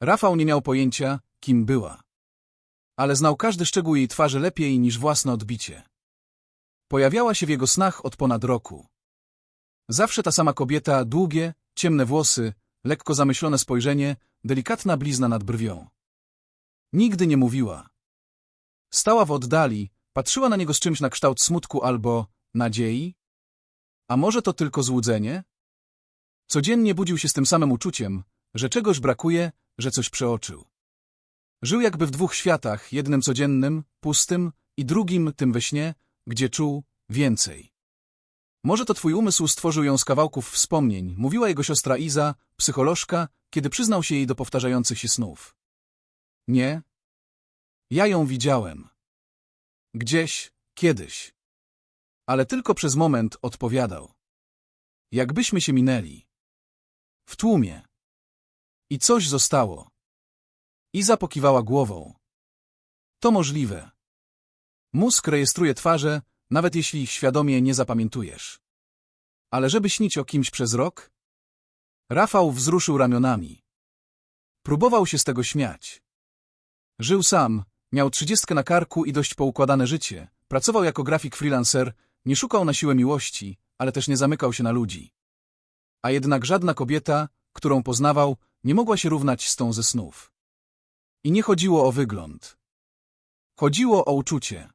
Rafał nie miał pojęcia, kim była. Ale znał każdy szczegół jej twarzy lepiej niż własne odbicie. Pojawiała się w jego snach od ponad roku. Zawsze ta sama kobieta, długie, ciemne włosy, lekko zamyślone spojrzenie, delikatna blizna nad brwią. Nigdy nie mówiła. Stała w oddali, patrzyła na niego z czymś na kształt smutku albo nadziei? A może to tylko złudzenie? Codziennie budził się z tym samym uczuciem, że czegoś brakuje, że coś przeoczył. Żył jakby w dwóch światach, jednym codziennym, pustym i drugim tym we śnie, gdzie czuł więcej. Może to twój umysł stworzył ją z kawałków wspomnień, mówiła jego siostra Iza, psycholożka, kiedy przyznał się jej do powtarzających się snów. Nie. Ja ją widziałem. Gdzieś, kiedyś. Ale tylko przez moment odpowiadał. Jakbyśmy się minęli. W tłumie. I coś zostało. Iza pokiwała głową. To możliwe. Mózg rejestruje twarze, nawet jeśli ich świadomie nie zapamiętujesz. Ale żeby śnić o kimś przez rok? Rafał wzruszył ramionami. Próbował się z tego śmiać. Żył sam, miał trzydziestkę na karku i dość poukładane życie, pracował jako grafik freelancer, nie szukał na siłę miłości, ale też nie zamykał się na ludzi. A jednak żadna kobieta, którą poznawał, nie mogła się równać z tą ze snów. I nie chodziło o wygląd. Chodziło o uczucie.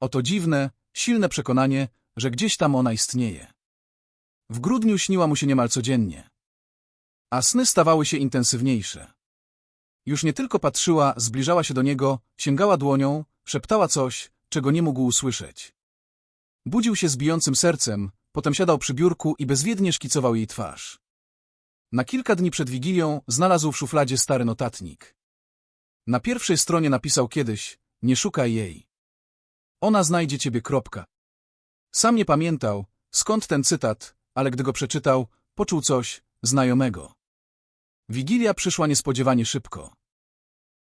O to dziwne, silne przekonanie, że gdzieś tam ona istnieje. W grudniu śniła mu się niemal codziennie. A sny stawały się intensywniejsze. Już nie tylko patrzyła, zbliżała się do niego, sięgała dłonią, szeptała coś, czego nie mógł usłyszeć. Budził się z bijącym sercem, potem siadał przy biurku i bezwiednie szkicował jej twarz. Na kilka dni przed Wigilią znalazł w szufladzie stary notatnik. Na pierwszej stronie napisał kiedyś, nie szukaj jej. Ona znajdzie ciebie kropka. Sam nie pamiętał, skąd ten cytat, ale gdy go przeczytał, poczuł coś znajomego. Wigilia przyszła niespodziewanie szybko.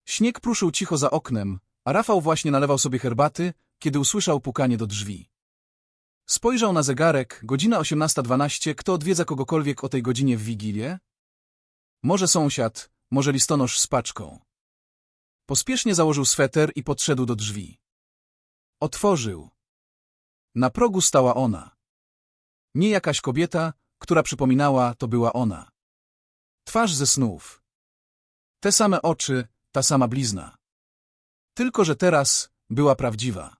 Śnieg pruszył cicho za oknem, a Rafał właśnie nalewał sobie herbaty, kiedy usłyszał pukanie do drzwi. Spojrzał na zegarek, godzina 18.12, kto odwiedza kogokolwiek o tej godzinie w Wigilię? Może sąsiad, może listonosz z paczką. Pospiesznie założył sweter i podszedł do drzwi. Otworzył. Na progu stała ona. Nie jakaś kobieta, która przypominała, to była ona. Twarz ze snów. Te same oczy, ta sama blizna. Tylko, że teraz była prawdziwa.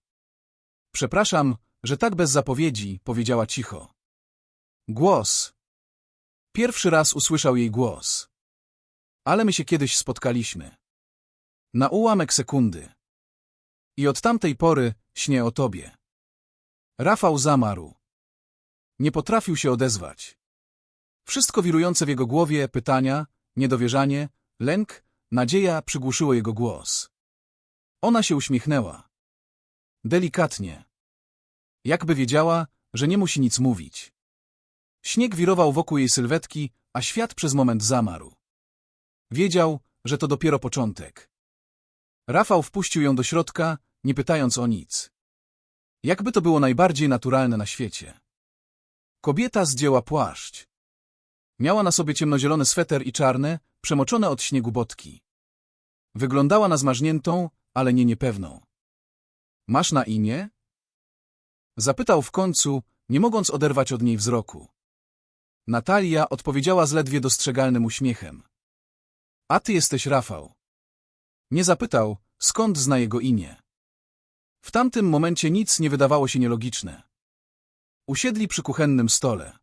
Przepraszam, że tak bez zapowiedzi, powiedziała cicho. Głos. Pierwszy raz usłyszał jej głos. Ale my się kiedyś spotkaliśmy. Na ułamek sekundy. I od tamtej pory śnię o tobie. Rafał zamarł. Nie potrafił się odezwać. Wszystko wirujące w jego głowie, pytania, niedowierzanie, lęk, nadzieja przygłuszyło jego głos. Ona się uśmiechnęła. Delikatnie. Jakby wiedziała, że nie musi nic mówić. Śnieg wirował wokół jej sylwetki, a świat przez moment zamarł. Wiedział, że to dopiero początek. Rafał wpuścił ją do środka, nie pytając o nic. Jakby to było najbardziej naturalne na świecie. Kobieta zdjęła płaszcz. Miała na sobie ciemnozielony sweter i czarne, przemoczone od śniegu botki. Wyglądała na zmarzniętą, ale nie niepewną. Masz na imię? Zapytał w końcu, nie mogąc oderwać od niej wzroku. Natalia odpowiedziała z ledwie dostrzegalnym uśmiechem. A ty jesteś Rafał. Nie zapytał, skąd zna jego imię. W tamtym momencie nic nie wydawało się nielogiczne. Usiedli przy kuchennym stole.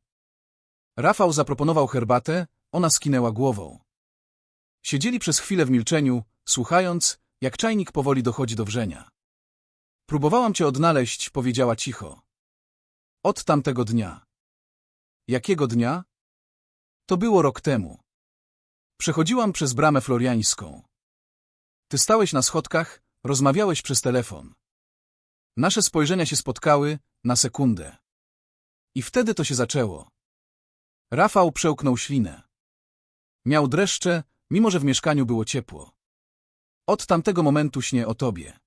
Rafał zaproponował herbatę, ona skinęła głową. Siedzieli przez chwilę w milczeniu, słuchając, jak czajnik powoli dochodzi do wrzenia. Próbowałam cię odnaleźć, powiedziała cicho. Od tamtego dnia. Jakiego dnia? To było rok temu. Przechodziłam przez bramę floriańską. Ty stałeś na schodkach, rozmawiałeś przez telefon. Nasze spojrzenia się spotkały na sekundę. I wtedy to się zaczęło. Rafał przełknął ślinę. Miał dreszcze, mimo że w mieszkaniu było ciepło. Od tamtego momentu śnię o tobie.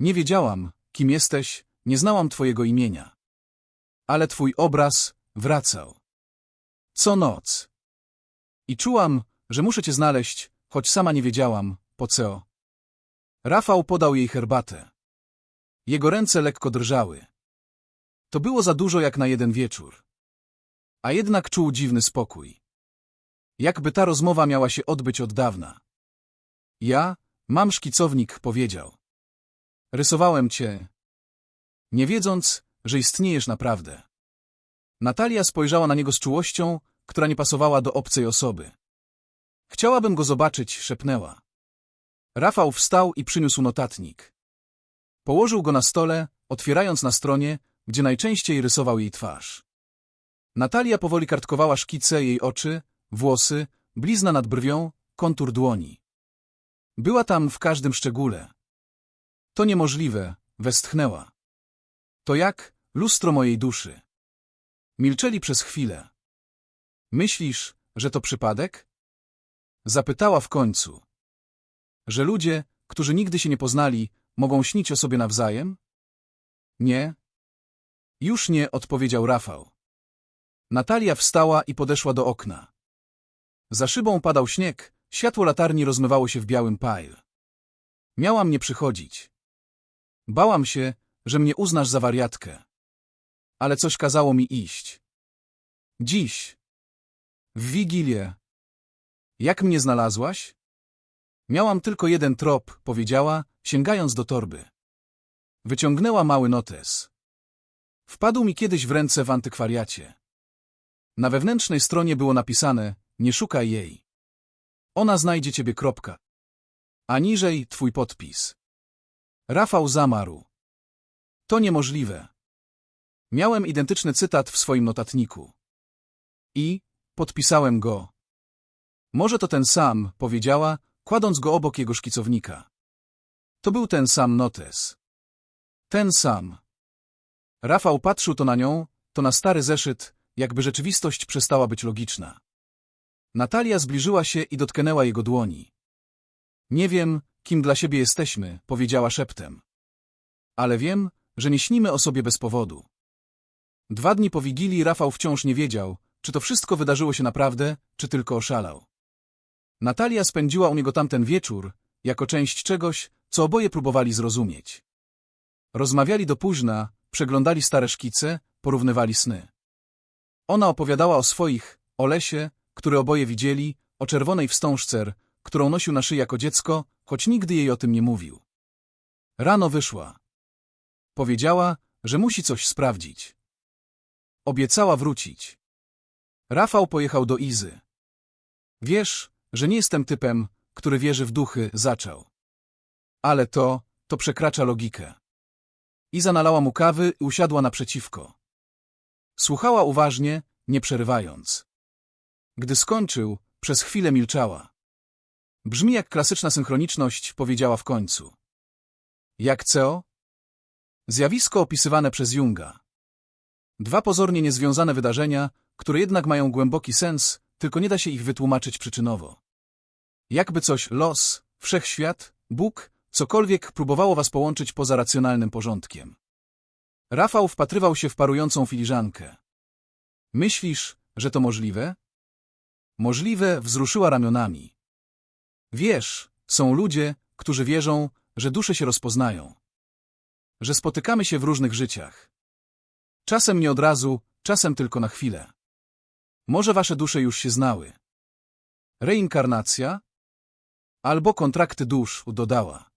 Nie wiedziałam, kim jesteś, nie znałam twojego imienia. Ale twój obraz wracał. Co noc. I czułam, że muszę cię znaleźć, choć sama nie wiedziałam, po co. Rafał podał jej herbatę. Jego ręce lekko drżały. To było za dużo jak na jeden wieczór. A jednak czuł dziwny spokój. Jakby ta rozmowa miała się odbyć od dawna. Ja, mam szkicownik, powiedział. Rysowałem cię, nie wiedząc, że istniejesz naprawdę. Natalia spojrzała na niego z czułością, która nie pasowała do obcej osoby. Chciałabym go zobaczyć, szepnęła. Rafał wstał i przyniósł notatnik. Położył go na stole, otwierając na stronie, gdzie najczęściej rysował jej twarz. Natalia powoli kartkowała szkice jej oczy, włosy, blizna nad brwią, kontur dłoni. Była tam w każdym szczególe. To niemożliwe, westchnęła. To jak lustro mojej duszy. Milczeli przez chwilę. Myślisz, że to przypadek? Zapytała w końcu. Że ludzie, którzy nigdy się nie poznali, mogą śnić o sobie nawzajem? Nie. Już nie, odpowiedział Rafał. Natalia wstała i podeszła do okna. Za szybą padał śnieg, światło latarni rozmywało się w białym pile. Miałam nie przychodzić. Bałam się, że mnie uznasz za wariatkę. Ale coś kazało mi iść. Dziś. W Wigilię. Jak mnie znalazłaś? Miałam tylko jeden trop, powiedziała, sięgając do torby. Wyciągnęła mały notes. Wpadł mi kiedyś w ręce w antykwariacie. Na wewnętrznej stronie było napisane, nie szukaj jej. Ona znajdzie ciebie kropka. A niżej twój podpis. Rafał zamarł. To niemożliwe. Miałem identyczny cytat w swoim notatniku. I podpisałem go. Może to ten sam, powiedziała, kładąc go obok jego szkicownika. To był ten sam notes. Ten sam. Rafał patrzył to na nią, to na stary zeszyt, jakby rzeczywistość przestała być logiczna. Natalia zbliżyła się i dotknęła jego dłoni. Nie wiem, kim dla siebie jesteśmy, powiedziała szeptem. Ale wiem, że nie śnimy o sobie bez powodu. Dwa dni po Wigilii Rafał wciąż nie wiedział, czy to wszystko wydarzyło się naprawdę, czy tylko oszalał. Natalia spędziła u niego tamten wieczór, jako część czegoś, co oboje próbowali zrozumieć. Rozmawiali do późna, przeglądali stare szkice, porównywali sny. Ona opowiadała o swoich, o lesie, który oboje widzieli, o czerwonej wstążcer, którą nosił na szyi jako dziecko, choć nigdy jej o tym nie mówił. Rano wyszła. Powiedziała, że musi coś sprawdzić. Obiecała wrócić. Rafał pojechał do Izy. Wiesz, że nie jestem typem, który wierzy w duchy, zaczął. Ale to, to przekracza logikę. Iza nalała mu kawy i usiadła naprzeciwko. Słuchała uważnie, nie przerywając. Gdy skończył, przez chwilę milczała. Brzmi jak klasyczna synchroniczność, powiedziała w końcu. Jak co? Zjawisko opisywane przez Junga. Dwa pozornie niezwiązane wydarzenia, które jednak mają głęboki sens, tylko nie da się ich wytłumaczyć przyczynowo. Jakby coś los, wszechświat, Bóg, cokolwiek próbowało was połączyć poza racjonalnym porządkiem. Rafał wpatrywał się w parującą filiżankę. Myślisz, że to możliwe? Możliwe wzruszyła ramionami. Wiesz, są ludzie, którzy wierzą, że dusze się rozpoznają. Że spotykamy się w różnych życiach. Czasem nie od razu, czasem tylko na chwilę. Może wasze dusze już się znały. Reinkarnacja? Albo kontrakty dusz, dodała.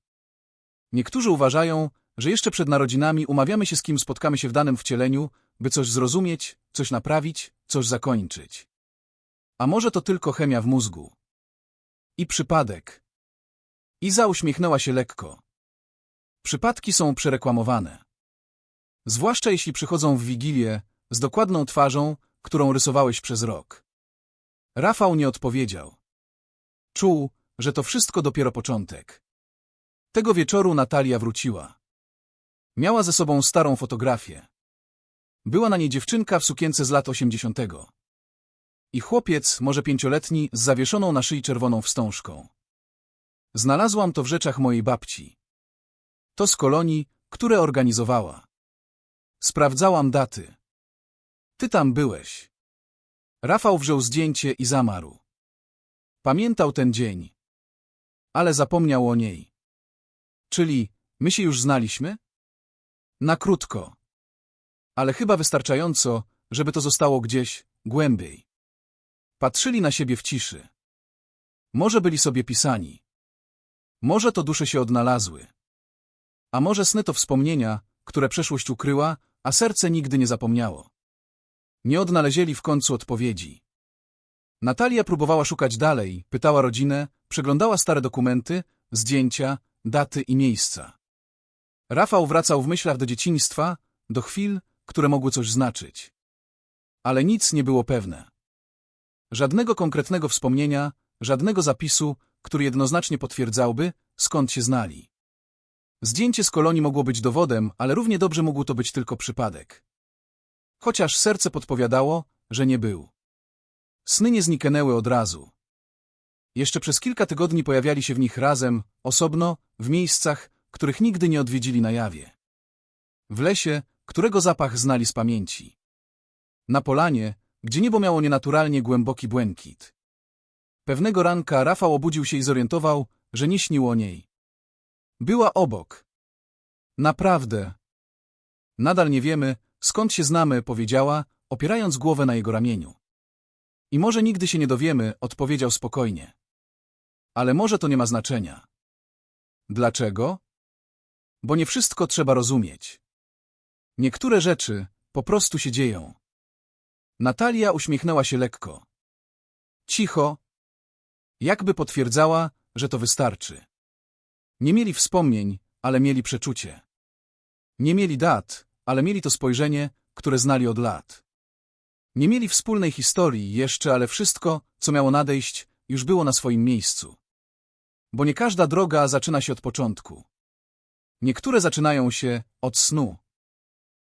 Niektórzy uważają, że jeszcze przed narodzinami umawiamy się z kim spotkamy się w danym wcieleniu, by coś zrozumieć, coś naprawić, coś zakończyć. A może to tylko chemia w mózgu? I przypadek. Iza uśmiechnęła się lekko. Przypadki są przereklamowane. Zwłaszcza jeśli przychodzą w Wigilię z dokładną twarzą, którą rysowałeś przez rok. Rafał nie odpowiedział. Czuł, że to wszystko dopiero początek. Tego wieczoru Natalia wróciła. Miała ze sobą starą fotografię. Była na niej dziewczynka w sukience z lat osiemdziesiątego. I chłopiec, może pięcioletni, z zawieszoną na szyi czerwoną wstążką. Znalazłam to w rzeczach mojej babci. To z kolonii, które organizowała. Sprawdzałam daty. Ty tam byłeś. Rafał wziął zdjęcie i zamarł. Pamiętał ten dzień. Ale zapomniał o niej. Czyli, my się już znaliśmy? Na krótko. Ale chyba wystarczająco, żeby to zostało gdzieś głębiej. Patrzyli na siebie w ciszy. Może byli sobie pisani. Może to dusze się odnalazły. A może sny to wspomnienia, które przeszłość ukryła, a serce nigdy nie zapomniało. Nie odnalezieli w końcu odpowiedzi. Natalia próbowała szukać dalej, pytała rodzinę, przeglądała stare dokumenty, zdjęcia, daty i miejsca. Rafał wracał w myślach do dzieciństwa, do chwil, które mogły coś znaczyć. Ale nic nie było pewne. Żadnego konkretnego wspomnienia, żadnego zapisu, który jednoznacznie potwierdzałby, skąd się znali. Zdjęcie z kolonii mogło być dowodem, ale równie dobrze mógł to być tylko przypadek. Chociaż serce podpowiadało, że nie był. Sny nie zniknęły od razu. Jeszcze przez kilka tygodni pojawiali się w nich razem, osobno, w miejscach, których nigdy nie odwiedzili na jawie. W lesie, którego zapach znali z pamięci. Na polanie, gdzie niebo miało nienaturalnie głęboki błękit. Pewnego ranka Rafał obudził się i zorientował, że nie śnił o niej. Była obok. Naprawdę. Nadal nie wiemy, skąd się znamy, powiedziała, opierając głowę na jego ramieniu. I może nigdy się nie dowiemy, odpowiedział spokojnie. Ale może to nie ma znaczenia. Dlaczego? Bo nie wszystko trzeba rozumieć. Niektóre rzeczy po prostu się dzieją. Natalia uśmiechnęła się lekko. Cicho. Jakby potwierdzała, że to wystarczy. Nie mieli wspomnień, ale mieli przeczucie. Nie mieli dat, ale mieli to spojrzenie, które znali od lat. Nie mieli wspólnej historii jeszcze, ale wszystko, co miało nadejść, już było na swoim miejscu. Bo nie każda droga zaczyna się od początku. Niektóre zaczynają się od snu.